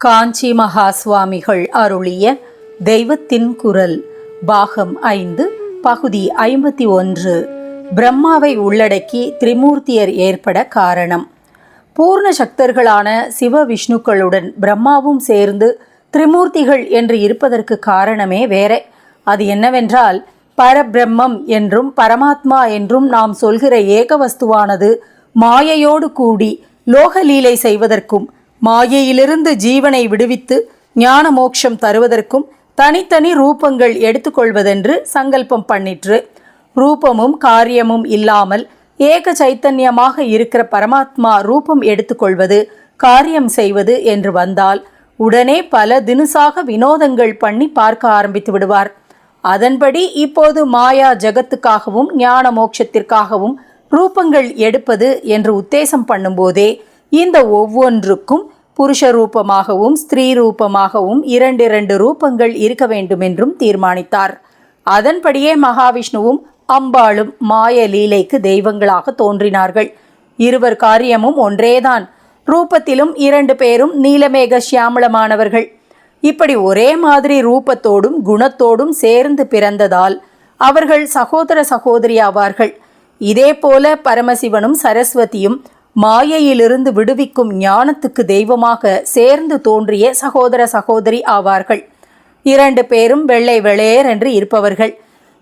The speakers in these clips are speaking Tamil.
காஞ்சி மகா சுவாமிகள் அருளிய தெய்வத்தின் குரல் பாகம் ஐந்து பகுதி ஐம்பத்தி ஒன்று. பிரம்மாவை உள்ளடக்கி திரிமூர்த்தியர் ஏற்பட காரணம். பூர்ண சக்தர்களான சிவ விஷ்ணுக்களுடன் பிரம்மாவும் சேர்ந்து திரிமூர்த்திகள் என்று இருப்பதற்கு காரணமே வேற. அது என்னவென்றால் பரபிரம்மம் என்றும் பரமாத்மா என்றும் நாம் சொல்கிற ஏகவஸ்துவானது மாயையோடு கூடி லோகலீலை செய்வதற்கும் மாயையிலிருந்து ஜீவனை விடுவித்து ஞான மோட்சம் தருவதற்கும் தனித்தனி ரூபங்கள் எடுத்துக்கொள்வதென்று சங்கல்பம் பண்ணிற்று. ரூபமும் காரியமும் இல்லாமல் ஏக சைத்தன்யமாக இருக்கிற பரமாத்மா ரூபம் எடுத்துக்கொள்வது காரியம் செய்வது என்று வந்தால் உடனே பல தினுசாக வினோதங்கள் பண்ணி பார்க்க ஆரம்பித்து விடுவார். அதன்படி இப்போது மாயா ஜகத்துக்காகவும் ஞான மோட்சத்திற்காகவும் ரூபங்கள் எடுப்பது என்று உத்தேசம் பண்ணும்போதே இந்த ஒவ்வொன்றுக்கும் புருஷ ரூபமாகவும் ஸ்திரீ ரூபமாகவும் இரண்டிரண்டு ரூபங்கள் இருக்க வேண்டுமென்றும் தீர்மானித்தார். அதன்படியே மகாவிஷ்ணுவும் அம்பாளும் மாய லீலைக்கு தெய்வங்களாக தோன்றினார்கள். இருவர் காரியமும் ஒன்றேதான். ரூபத்திலும் இரண்டு பேரும் நீலமேக சியாமளமானவர்கள் இப்படி ஒரே மாதிரி ரூபத்தோடும் குணத்தோடும் சேர்ந்து பிறந்ததால் அவர்கள் சகோதர சகோதரி ஆவார்கள். இதேபோல பரமசிவனும் சரஸ்வதியும் மாயையிலிருந்து விடுவிக்கும் ஞானத்துக்கு தெய்வமாக சேர்ந்து தோன்றிய சகோதர சகோதரி ஆவார்கள். இரண்டு பேரும் வெள்ளை வெளேர் என்று இருப்பவர்கள்.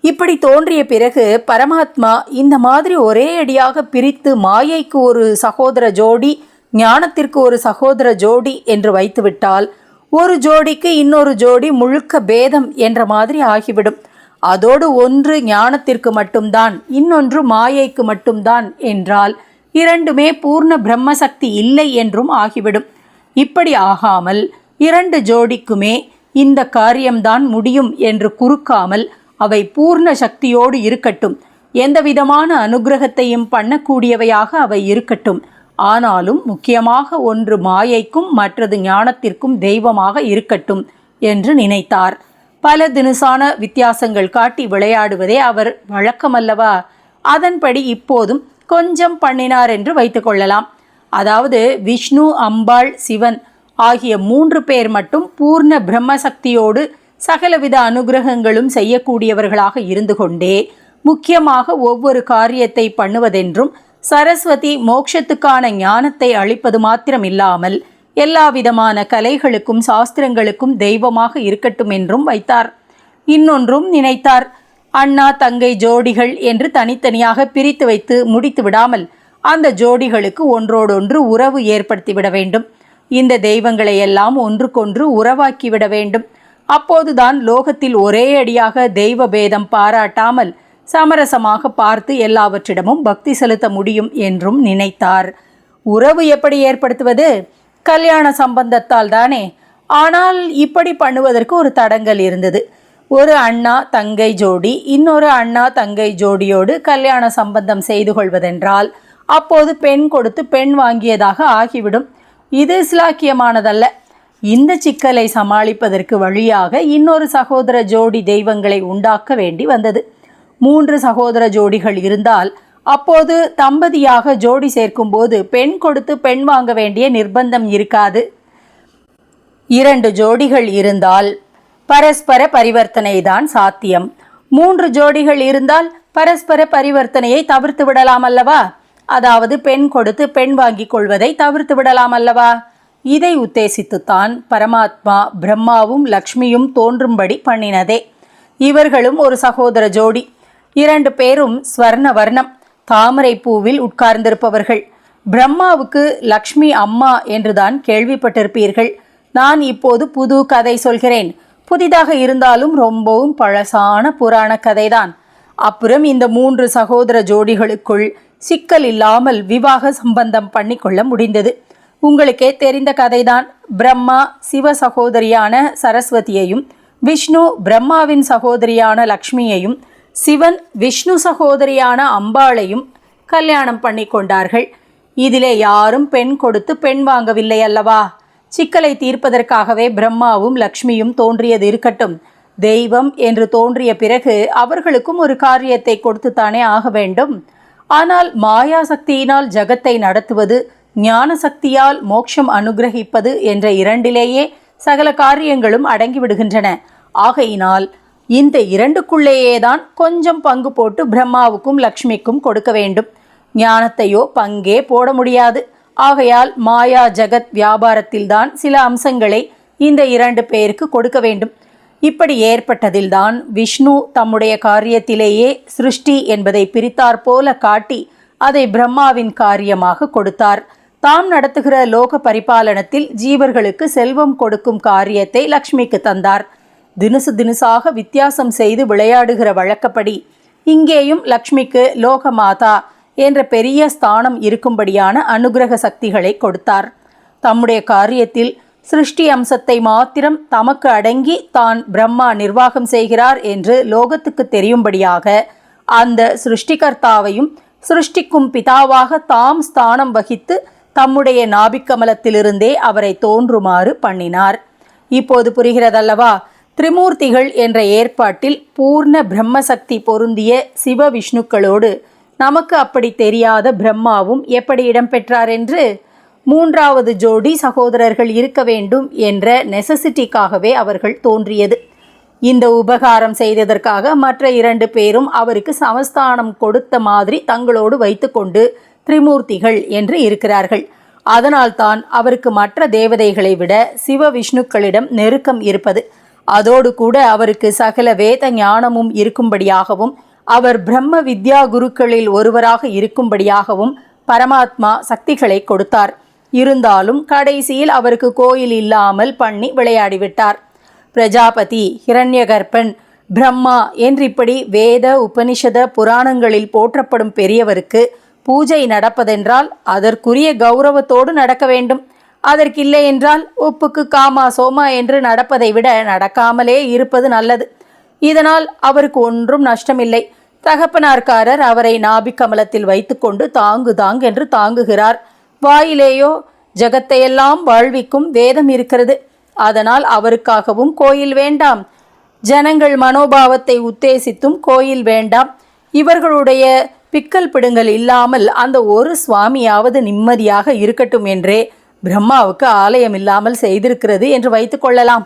இப்படி தோன்றிய பிறகு பரமாத்மா இந்த மாதிரி ஒரே அடியாக பிரித்து மாயைக்கு ஒரு சகோதர ஜோடி ஞானத்திற்கு ஒரு சகோதர ஜோடி என்று வைத்துவிட்டால் ஒரு ஜோடிக்கு இன்னொரு ஜோடி முழுக்க பேதம் என்ற மாதிரி ஆகிவிடும். அதோடு ஒன்று ஞானத்திற்கு மட்டும்தான் இன்னொன்று மாயைக்கு மட்டும்தான் என்றால் இரண்டுமே பூர்ண பிரம்மசக்தி இல்லை என்றும் ஆகிவிடும். இப்படி ஆகாமல் இரண்டு ஜோடிக்குமே இந்த காரியம்தான் முடியும் என்று குறுக்காமல் அவை பூர்ண சக்தியோடு இருக்கட்டும். எந்த விதமான அனுகிரகத்தையும் பண்ணக்கூடியவையாக அவை இருக்கட்டும். ஆனாலும் முக்கியமாக ஒன்று மாயைக்கும் மற்றது ஞானத்திற்கும் தெய்வமாக இருக்கட்டும் என்று நினைத்தார். பல தினுசான வித்தியாசங்கள் காட்டி விளையாடுவதே அவர் வழக்கமல்லவா? அதன்படி இப்போதும் கொஞ்சம் பண்ணினார் என்று வைத்துக்கொள்ளலாம் அதாவது விஷ்ணு அம்பாள் சிவன் ஆகிய மூன்று பேர் மட்டும் பூர்ண பிரம்மசக்தியோடு சகலவித அனுகிரகங்களும் செய்யக்கூடியவர்களாக இருந்து கொண்டே முக்கியமாக ஒவ்வொரு காரியத்தை பண்ணுவதென்றும் சரஸ்வதி மோட்சத்துக்கான ஞானத்தை அளிப்பது மாத்திரமில்லாமல் எல்லா விதமான கலைகளுக்கும் சாஸ்திரங்களுக்கும் தெய்வமாக இருக்கட்டும் என்றும் வைத்தார். இன்னொன்றும் நினைத்தார். அண்ணா தங்கை ஜோடிகள் என்று தனித்தனியாக பிரித்து வைத்து முடித்து விடாமல் அந்த ஜோடிகளுக்கு ஒன்றோடொன்று உறவு ஏற்படுத்திவிட வேண்டும். இந்த தெய்வங்களை எல்லாம் ஒன்றுக்கொன்று உறவாக்கிவிட வேண்டும். அப்போதுதான் லோகத்தில் ஒரே அடியாக தெய்வ பேதம் பாராட்டாமல் சமரசமாக பார்த்து எல்லாவற்றிடமும் பக்தி செலுத்த முடியும் என்றும் நினைத்தார். உறவு எப்படி ஏற்படுத்துவது? கல்யாண சம்பந்தத்தால் தானே. ஆனால் இப்படி பண்ணுவதற்கு ஒரு தடங்கல் இருந்தது. ஒரு அண்ணா தங்கை ஜோடி. இன்னொரு அண்ணா தங்கை ஜோடியோடு கல்யாண சம்பந்தம் செய்து கொள்வதென்றால் அப்போது பெண் கொடுத்து பெண் வாங்கியதாக ஆகிவிடும். இது இஸ்லாக்கியமானதல்ல. இந்த சிக்கலை சமாளிப்பதற்கு வழியாக இன்னொரு சகோதர ஜோடி தெய்வங்களை உண்டாக்க வேண்டி வந்தது. மூன்று சகோதர ஜோடிகள் இருந்தால் அப்போது தம்பதியாக ஜோடி சேர்க்கும்போது பெண் கொடுத்து பெண் வாங்க வேண்டிய நிர்பந்தம் இருக்காது. இரண்டு ஜோடிகள் இருந்தால் பரஸ்பர பரிவர்த்தனை தான் சாத்தியம். மூன்று ஜோடிகள் இருந்தால் பரஸ்பர பரிவர்த்தனையை தவிர்த்து விடலாம் அல்லவா? அதாவது பெண் கொடுத்து பெண் வாங்கிக் கொள்வதை தவிர்த்து விடலாம் அல்லவா? இதை உத்தேசித்துத்தான் பரமாத்மா பிரம்மாவும் லக்ஷ்மியும் தோன்றும்படி பண்ணினதே. இவர்களும் ஒரு சகோதர ஜோடி. இரண்டு பேரும் ஸ்வர்ண வர்ணம் தாமரை பூவில் உட்கார்ந்திருப்பவர்கள். பிரம்மாவுக்கு லக்ஷ்மி அம்மா என்றுதான் கேள்விப்பட்டிருப்பீர்கள். நான் இப்போது புது கதை சொல்கிறேன். புதிதாக இருந்தாலும் ரொம்பவும் பழசான புராண கதைதான். அப்புறம் இந்த மூன்று சகோதர ஜோடிகளுக்குள் சிக்கல் இல்லாமல் விவாக சம்பந்தம் பண்ணிக்கொள்ள முடிந்தது. உங்களுக்கே தெரிந்த கதைதான். பிரம்மா சிவ சகோதரியான சரஸ்வதியையும் விஷ்ணு பிரம்மாவின் சகோதரியான லக்ஷ்மியையும் சிவன் விஷ்ணு சகோதரியான அம்பாளையும் கல்யாணம் பண்ணி கொண்டார்கள் இதிலே யாரும் பெண் கொடுத்து பெண் வாங்கவில்லை அல்லவா? சிக்கலை தீர்ப்பதற்காகவே பிரம்மாவும் லக்ஷ்மியும் தோன்றியது இருக்கட்டும். தெய்வம் என்று தோன்றிய பிறகு அவர்களுக்கும் ஒரு காரியத்தை கொடுத்துத்தானே ஆக வேண்டும். ஆனால் மாயா சக்தியினால் ஜகத்தை நடத்துவது ஞான சக்தியால் மோட்சம் அனுகிரகிப்பது என்ற இரண்டிலேயே சகல காரியங்களும் அடங்கிவிடுகின்றன. ஆகையினால் இந்த இரண்டுக்குள்ளேயேதான் கொஞ்சம் பங்கு போட்டு பிரம்மாவுக்கும் லக்ஷ்மிக்கும் கொடுக்க வேண்டும். ஞானத்தையோ பங்கே போட முடியாது. ஆகையால் மாயா ஜகத் வியாபாரத்தில்தான் சில அம்சங்களை இந்த இரண்டு பேருக்கு கொடுக்க வேண்டும். இப்படி ஏற்பட்டதில்தான் விஷ்ணு தம்முடைய காரியத்திலேயே சிருஷ்டி என்பதை பிரித்தார் போல காட்டி அதை பிரம்மாவின் காரியமாக கொடுத்தார். தாம் நடத்துகிற லோக பரிபாலனத்தில் ஜீவர்களுக்கு செல்வம் கொடுக்கும் காரியத்தை லக்ஷ்மிக்கு தந்தார். தினுசு தினுசாக வித்தியாசம் செய்து விளையாடுகிற வழக்கப்படி இங்கேயும் லக்ஷ்மிக்கு லோகமாதா என்ற பெரிய ஸ்தானம் இருக்கும்படியான அனுகிரக சக்திகளை கொடுத்தார். தம்முடைய காரியத்தில் சிருஷ்டி அம்சத்தை மாத்திரம் தமக்கு அடங்கி தான் பிரம்மா நிர்வாகம் செய்கிறார் என்று லோகத்துக்கு தெரியும்படியாக அந்த சிருஷ்டிகர்த்தாவையும் சிருஷ்டிக்கும் பிதாவாக தாம் ஸ்தானம் வகித்து தம்முடைய நாபிக்கமலத்திலிருந்தே அவரை தோன்றுமாறு பண்ணினார். இப்போது புரிகிறதல்லவா? திரிமூர்த்திகள் என்ற ஏற்பாட்டில் பூர்ண பிரம்மசக்தி பொருந்திய சிவ விஷ்ணுக்களோடு நமக்கு அப்படி தெரியாத பிரம்மாவும் எப்படி இடம்பெற்றார் என்று மூன்றாவது ஜோடி சகோதரர்கள் இருக்க வேண்டும் என்ற நெசசிட்டிக்காகவே அவர்கள் தோன்றியது. இந்த உபகாரம் செய்ததற்காக மற்ற இரண்டு பேரும் அவருக்கு சமஸ்தானம் கொடுத்த மாதிரி தங்களோடு வைத்துக்கொண்டு திரிமூர்த்திகள் என்று இருக்கிறார்கள். அதனால்தான் அவருக்கு மற்ற தேவதைகளை விட சிவ விஷ்ணுக்களிடம் நெருக்கம் இருப்பது. அதோடு கூட அவருக்கு சகல வேத ஞானமும் இருக்கும்படியாகவும் அவர் பிரம்ம வித்யா குருக்களில் ஒருவராக இருக்கும்படியாகவும் பரமாத்மா சக்திகளை கொடுத்தார். இருந்தாலும் கடைசியில் அவருக்கு கோயில் இல்லாமல் பண்ணி விளையாடிவிட்டார். பிரஜாபதி ஹிரண்யகர்பன் பிரம்மா என்றிப்படி வேத உபனிஷத புராணங்களில் போற்றப்படும் பெரியவருக்கு பூஜை நடப்பதென்றால் அதற்குரிய கௌரவத்தோடு நடக்க வேண்டும். அதற்கில்லை என்றால் உப்புக்கு காமா சோமா என்று நடப்பதை விட நடக்காமலே இருப்பது நல்லது. இதனால் அவருக்கு ஒன்றும் நஷ்டமில்லை. தகப்பனார்காரர் அவரை நாபிக்கமலத்தில் வைத்துக்கொண்டு தாங்கு தாங் என்று தாங்குகிறார். வாயிலேயோ ஜகத்தையெல்லாம் வாழ்விக்கும் வேதம் இருக்கிறது. அதனால் அவருக்காகவும் கோயில் வேண்டாம். ஜனங்கள் மனோபாவத்தை உத்தேசித்தும் கோயில் வேண்டாம். இவர்களுடைய பிக்கல் பிடுங்கல் இல்லாமல் அந்த ஒரு சுவாமியாவது நிம்மதியாக இருக்கட்டும் என்றே பிரம்மாவுக்கு ஆலயம் இல்லாமல் செய்திருக்கிறது என்று வைத்துக்கொள்ளலாம்